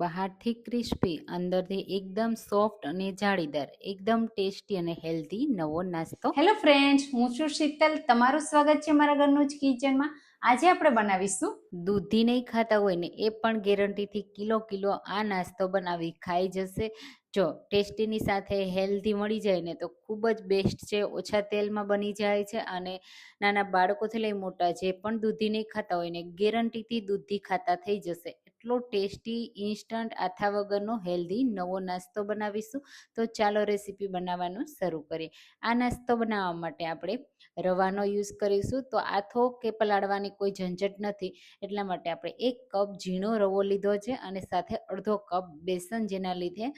બહારથી ક્રિસ્પી, અંદરથી એકદમ સોફ્ટ અને જાળીદાર, એકદમ ટેસ્ટી અને હેલ્ધી નવો નાસ્તો. હેલો ફ્રેન્ડ્સ હું છું શીતલ. તમારું સ્વાગત છે મારા ઘરનું જ કિચનમાં. આજે આપણે બનાવીશું દૂધી નહીં ખાતા હોય ને એ પણ ગેરંટીથી કિલો કિલો આ નાસ્તો બનાવી ખાઈ જશે. જો ટેસ્ટીની સાથે હેલ્ધી મળી જાય ને તો ખૂબ જ બેસ્ટ છે, ઓછા તેલમાં બની જાય છે અને નાના બાળકોથી લઈ મોટા જે પણ દૂધી નહીં ખાતા હોય ને ગેરંટીથી દૂધી ખાતા થઈ જશે. એટલો ટેસ્ટી, ઇન્સ્ટન્ટ, આથા વગરનો હેલ્ધી નવો નાસ્તો બનાવીશું. તો ચાલો રેસીપી બનાવવાનું શરૂ કરીએ. આ નાસ્તો બનાવવા માટે આપણે રવાનો યુઝ કરીશું. તો આથો કે પલાળવાની કોઈ ઝંઝટ નથી. એટલા માટે આપણે એક કપ ઝીણો રવો લીધો છે અને સાથે અડધો કપ બેસન જેના લીધે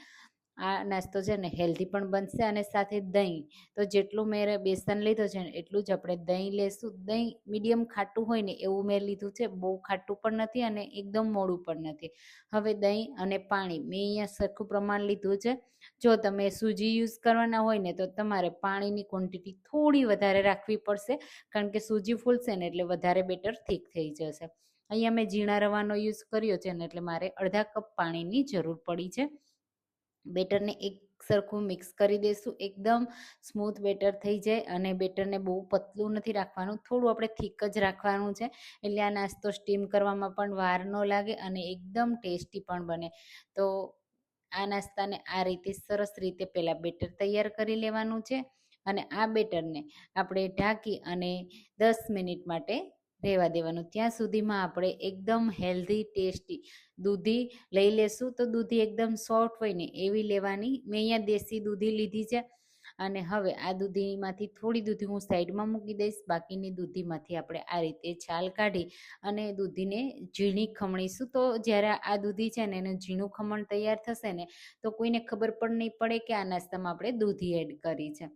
આ નાસ્તો છે ને હેલ્ધી પણ બનશે અને સાથે દહીં. તો જેટલું મેં બેસન લીધો છે ને એટલું જ આપણે દહીં લેશું. દહીં મીડિયમ ખાટું હોય ને એવું મેં લીધું છે, બહુ ખાટું પણ નથી અને એકદમ મોડું પણ નથી. હવે દહીં અને પાણી મેં અહીંયા સરખું પ્રમાણ લીધું છે. જો તમે સૂજી યુઝ કરવાના હોય ને તો તમારે પાણીની ક્વોન્ટિટી થોડી વધારે રાખવી પડશે, કારણ કે સૂજી ફૂલશે ને એટલે વધારે બેટર થીક થઈ જશે. અહીંયા મેં ઝીણા રવાનો યુઝ કર્યો છે ને એટલે મારે અડધા કપ પાણીની જરૂર પડી છે. બેટરને એક સરખું મિક્સ કરી દઈશું. એકદમ સ્મૂથ બેટર થઈ જાય અને બેટરને બહુ પતલું નથી રાખવાનું. થોડું આપણે થીક જ રાખવાનું છે. એટલે આ નાસ્તો સ્ટીમ કરવામાં પણ વાર ન લાગે અને એકદમ ટેસ્ટી પણ બને. તો આ નાસ્તાને આ રીતે સરસ રીતે પહેલાં બેટર તૈયાર કરી લેવાનું છે અને આ બેટરને આપણે ઢાંકી અને દસ મિનિટ માટે રહેવા દેવાનું. ત્યાં સુધીમાં આપણે એકદમ હેલ્ધી ટેસ્ટી દૂધી લઈ લેશું. તો દૂધી એકદમ સોફ્ટ હોય ને એવી લેવાની. મેં અહીંયા દેશી દૂધી લીધી છે. અને હવે આ દૂધીમાંથી થોડી દૂધી હું સાઈડમાં મૂકી દઈશ. બાકીની દૂધીમાંથી આપણે આ રીતે છાલ કાઢી અને દૂધીને ઝીણી ખમણીશું. તો જ્યારે આ દૂધી છે ને એનું ઝીણું ખમણ તૈયાર થશે ને, તો કોઈને ખબર પણ નહીં પડે કે આ નાસ્તામાં આપણે દૂધી એડ કરી છે.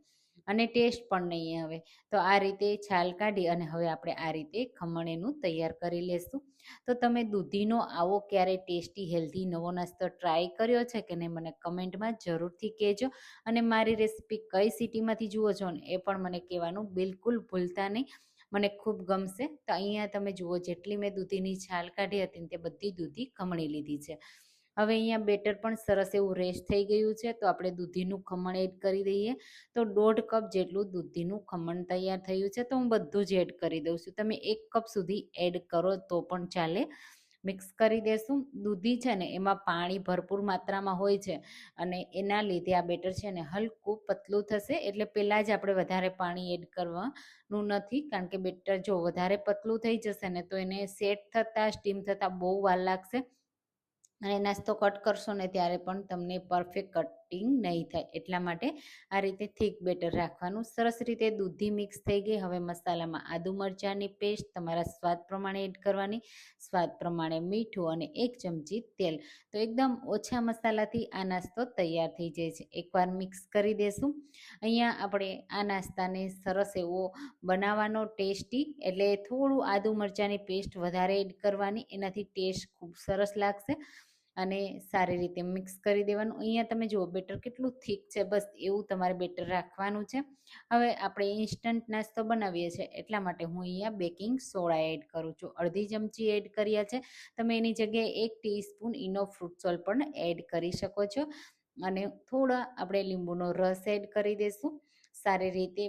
અને ટેસ્ટ પણ નહીં આવે. તો આ રીતે છાલ કાઢી અને હવે આપણે આ રીતે ખમણ એનું તૈયાર કરી લેશું. તો તમે દૂધીનો આવો ક્યારે ટેસ્ટી, હેલ્ધી નવો નાસ્તો ટ્રાય કર્યો છે કે નહીં, મને કમેન્ટમાં જરૂરથી કહેજો. અને મારી રેસીપી કઈ સિટીમાંથી જુઓ છો ને, એ પણ મને કહેવાનું બિલકુલ ભૂલતા નહીં. મને ખૂબ ગમશે. તો અહીંયા તમે જુઓ, જેટલી મેં દૂધીની છાલ કાઢી હતી તે બધી દૂધી ખમણી લીધી છે. હવે અહીંયા બેટર પણ સરસ એવું રેસ્ટ થઈ ગયું છે, તો આપણે દૂધીનું ખમણ એડ કરી દઈએ. તો દોઢ કપ જેટલું દૂધીનું ખમણ તૈયાર થયું છે, તો હું બધું જ એડ કરી દઉં છું. તમે એક કપ સુધી એડ કરો તો પણ ચાલે. મિક્સ કરી દેશું. દૂધી છે ને, એમાં પાણી ભરપૂર માત્રામાં હોય છે અને એના લીધે આ બેટર છે ને, હલકું પતલું થશે. એટલે પહેલાં જ આપણે વધારે પાણી એડ કરવાનું નથી, કારણ કે બેટર જો વધારે પતલું થઈ જશે ને, તો એને સેટ થતાં, સ્ટીમ થતાં બહુ વાર લાગશે. અને નાસ્તો કટ કરશો ને ત્યારે પણ તમને પરફેક્ટ કટિંગ નહીં થાય. એટલા માટે આ રીતે થીક બેટર રાખવાનું. સરસ રીતે દૂધી મિક્સ થઈ ગઈ. હવે મસાલામાં આદુ મરચાંની પેસ્ટ તમારા સ્વાદ પ્રમાણે એડ કરવાની. સ્વાદ પ્રમાણે મીઠું અને એક ચમચી તેલ. તો એકદમ ઓછા મસાલાથી આ નાસ્તો તૈયાર થઈ જાય છે. એકવાર મિક્સ કરી દેશું. અહીંયા આપણે આ નાસ્તાને સરસ એવો બનાવવાનો ટેસ્ટી, એટલે થોડું આદુ મરચાંની પેસ્ટ વધારે એડ કરવાની. એનાથી ટેસ્ટ ખૂબ સરસ લાગશે. અને સારી રીતે મિક્સ કરી દેવાનું. અહીંયા તમે જુઓ, બેટર કેટલું થીક છે. બસ એવું તમારે બેટર રાખવાનું છે. હવે આપણે ઇન્સ્ટન્ટ નાસ્તો બનાવીએ છીએ. એટલા માટે હું અહીંયા બેકિંગ સોડા એડ કરું છું. અડધી ચમચી એડ કર્યા છે. તમે એની જગ્યાએ એક ટીસ્પૂન ઇનો ફ્રૂટ સોલ પણ એડ કરી શકો છો. અને થોડા આપણે લીંબુનો રસ એડ કરી દઈશું સારી રીતે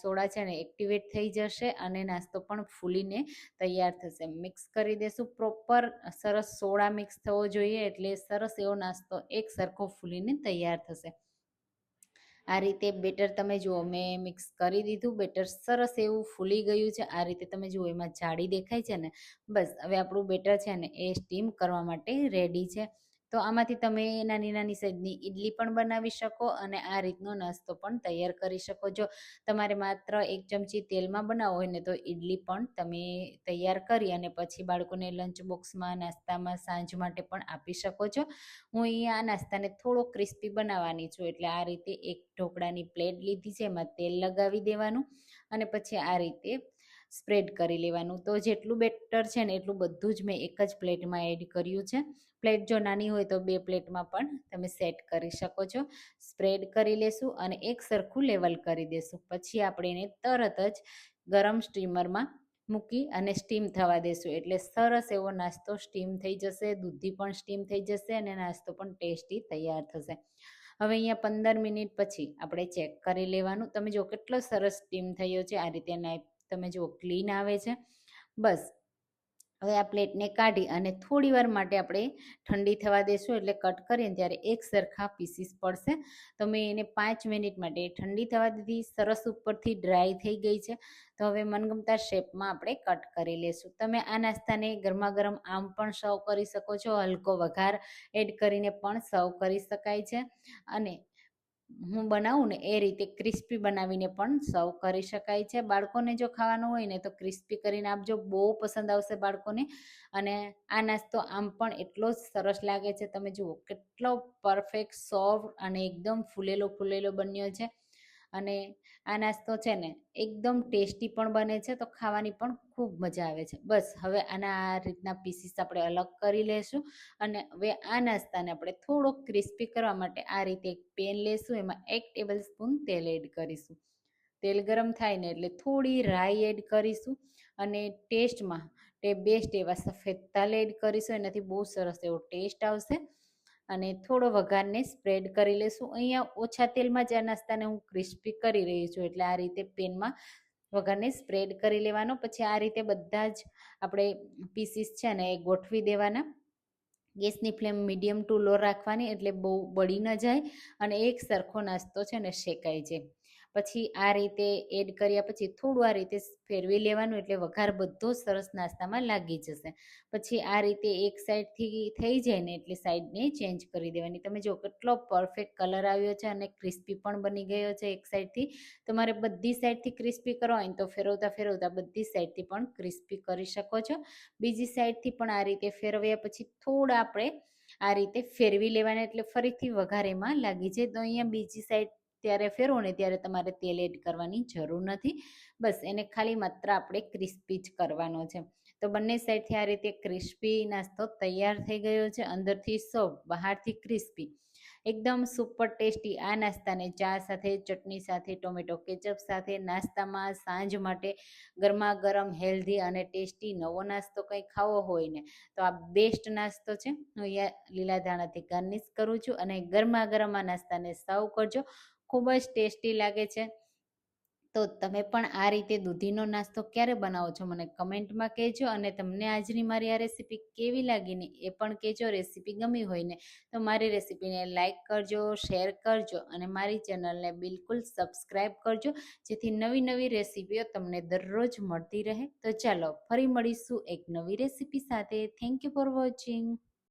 સોડા છે ને એક્ટિવેટ થઈ જશે અને નાસ્તો પણ ફૂલીને તૈયાર થશે. મિક્સ કરી દેશું પ્રોપર, સરસ સોડા મિક્સ થવો જોઈએ એટલે સરસ એવો નાસ્તો એક સરખો ફૂલીને તૈયાર થશે. આ રીતે બેટર તમે જુઓ, મેં મિક્સ કરી દીધું, બેટર સરસ એવું ફૂલી ગયું છે. આ રીતે તમે જુઓ, એમાં જાડી દેખાય છે ને. બસ, હવે આપણું બેટર છે ને એ સ્ટીમ કરવા માટે રેડી છે. તો આમાંથી તમે નાની નાની સાઈઝની ઇડલી પણ બનાવી શકો અને આ રીતનો નાસ્તો પણ તૈયાર કરી શકો. જો તમારે માત્ર એક ચમચી તેલમાં બનાવવો હોય ને તો ઇડલી પણ તમે તૈયાર કરી અને પછી બાળકોને લંચ બોક્સમાં, નાસ્તામાં, સાંજ માટે પણ આપી શકો છો. હું અહીંયા આ નાસ્તાને થોડો ક્રિસ્પી બનાવવાની છું એટલે આ રીતે એક ઢોકળાની પ્લેટ લીધી છે, એમાં તેલ લગાવી દેવાનું અને પછી આ રીતે સ્પ્રેડ કરી લેવાનું. તો જેટલું બેટર છે ને એટલું બધું જ મેં એક જ પ્લેટમાં એડ કર્યું છે. પ્લેટ જો નાની હોય તો બે પ્લેટમાં પણ તમે સેટ કરી શકો છો. સ્પ્રેડ કરી લેશું અને એક સરખું લેવલ કરી દેશું. પછી આપણે એને તરત જ ગરમ સ્ટીમરમાં મૂકી અને સ્ટીમ થવા દેશું. એટલે સરસ એવો નાસ્તો સ્ટીમ થઈ જશે, દૂધી પણ સ્ટીમ થઈ જશે અને નાસ્તો પણ ટેસ્ટી તૈયાર થશે. હવે અહીંયા પંદર મિનિટ પછી આપણે ચેક કરી લેવાનું. તમે જો કેટલો સરસ સ્ટીમ થયો છે, આ રીતે નાઇફ તમે જુઓ ક્લીન આવે છે. બસ, હવે આ પ્લેટને કાઢી અને થોડી વાર માટે આપણે ઠંડી થવા દેશું એટલે કટ કરીએ ત્યારે એક સરખા પીસીસ પડશે. તો મેં એને પાંચ મિનિટ માટે ઠંડી થવા દીધી, સરસ ઉપરથી ડ્રાય થઈ ગઈ છે. તો હવે મનગમતા શેપમાં આપણે કટ કરી લેશું. તમે આ નાસ્તાને ગરમા ગરમ આમ પણ સર્વ કરી શકો છો, હલકો વઘાર એડ કરીને પણ સર્વ કરી શકાય છે. અને હું બનાવું ને એ રીતે ક્રિસ્પી બનાવીને પણ સર્વ કરી શકાય છે. બાળકોને જો ખાવાનું હોય ને તો ક્રિસ્પી કરીને આપજો બહુ પસંદ આવશે બાળકોને. અને આ નાસ્તો આમ પણ એટલો જ સરસ લાગે છે. તમે જુઓ, કેટલો પરફેક્ટ સોફ્ટ અને એકદમ ફૂલેલો ફૂલેલો બન્યો છે. અને આ નાસ્તો છે ને એકદમ ટેસ્ટી પણ બને છે, તો ખાવાની પણ ખૂબ મજા આવે છે. બસ, હવે આના આ રીતના પીસીસ આપણે અલગ કરી લેશું અને હવે આ નાસ્તાને આપણે થોડોક ક્રિસ્પી કરવા માટે આ રીતે એક પેન લેશું, એમાં એક ટેબલ સ્પૂન તેલ એડ કરીશું. તેલ ગરમ થાય ને એટલે થોડી રાઈ એડ કરીશું અને ટેસ્ટમાં તે બેસ્ટ એવા સફેદ તલ એડ કરીશું, એનાથી બહુ સરસ એવો ટેસ્ટ આવશે. અને થોડો વઘારને સ્પ્રેડ કરી લેશું. અહીંયા ઓછા તેલમાં જ આ નાસ્તાને હું ક્રિસ્પી કરી રહી છું, એટલે આ રીતે પેનમાં વઘારને સ્પ્રેડ કરી લેવાનો. પછી આ રીતે બધા જ આપણે પીસીસ છે ને એ ગોઠવી દેવાના. ગેસની ફ્લેમ મીડિયમ ટુ લો રાખવાની, એટલે બહુ બળી ન જાય અને એક સરખો નાસ્તો છે ને શેકાઈ જાય. પછી આ રીતે એડ કર્યા પછી થોડું આ રીતે ફેરવી લેવાનું એટલે વઘાર બધો સરસ નાસ્તામાં લાગી જશે. પછી આ રીતે એક સાઈડથી થઈ જાય ને એટલે સાઈડને ચેન્જ કરી દેવાની. તમે જો કેટલો પરફેક્ટ કલર આવ્યો છે અને ક્રિસ્પી પણ બની ગયો છે એક સાઈડથી તમારે બધી સાઈડથી ક્રિસ્પી કરવા હોય તો ફેરવતા ફેરવતા બધી સાઈડથી પણ ક્રિસ્પી કરી શકો છો. બીજી સાઈડથી પણ આ રીતે ફેરવ્યા પછી થોડા આપણે આ રીતે ફેરવી લેવાના એટલે ફરીથી વઘારેમાં લાગી જાય. તો અહીંયા બીજી સાઈડ ત્યારે ફેરવો ને ત્યારે તમારે તેલ એડ કરવાની જરૂર નથી. બસ એને ખાલી માત્ર આપણે ક્રિસ્પી જ કરવાનો છે. તો બંને સાઈડથી આ રીતે ક્રિસ્પી નાસ્તો તૈયાર થઈ ગયો છે. અંદરથી સોફ્ટ બહારથી ક્રિસ્પી. એકદમ સુપર ટેસ્ટી આ નાસ્તાને ચા સાથે, ચટણી સાથે, ટોમેટો કેચઅપ સાથે, નાસ્તામાં સાંજ માટે ગરમા ગરમ હેલ્ધી અને ટેસ્ટી નવો નાસ્તો કંઈ ખાવો હોય ને, તો આ બેસ્ટ નાસ્તો છે. હું લીલા ધાણાથી ગાર્નિશ કરું છું અને ગરમા ગરમ આ નાસ્તાને સર્વ કરજો. ખૂબ જ ટેસ્ટી લાગે છે. તો તમે પણ આ રીતે દૂધીનો નાસ્તો ક્યારે બનાવો છો? મને કમેન્ટમાં કહેજો અને તમને આજની મારી આ રેસીપી કેવી લાગીને એ પણ કહેજો. રેસીપી ગમી હોય ને તો મારી રેસીપીને લાઇક કરજો, શેર કરજો અને મારી ચેનલને બિલકુલ સબસ્ક્રાઈબ કરજો, જેથી નવી નવી રેસીપીઓ તમને દરરોજ મળતી રહે. તો ચાલો ફરી મળીશું એક નવી રેસીપી સાથે. Thank you for watching.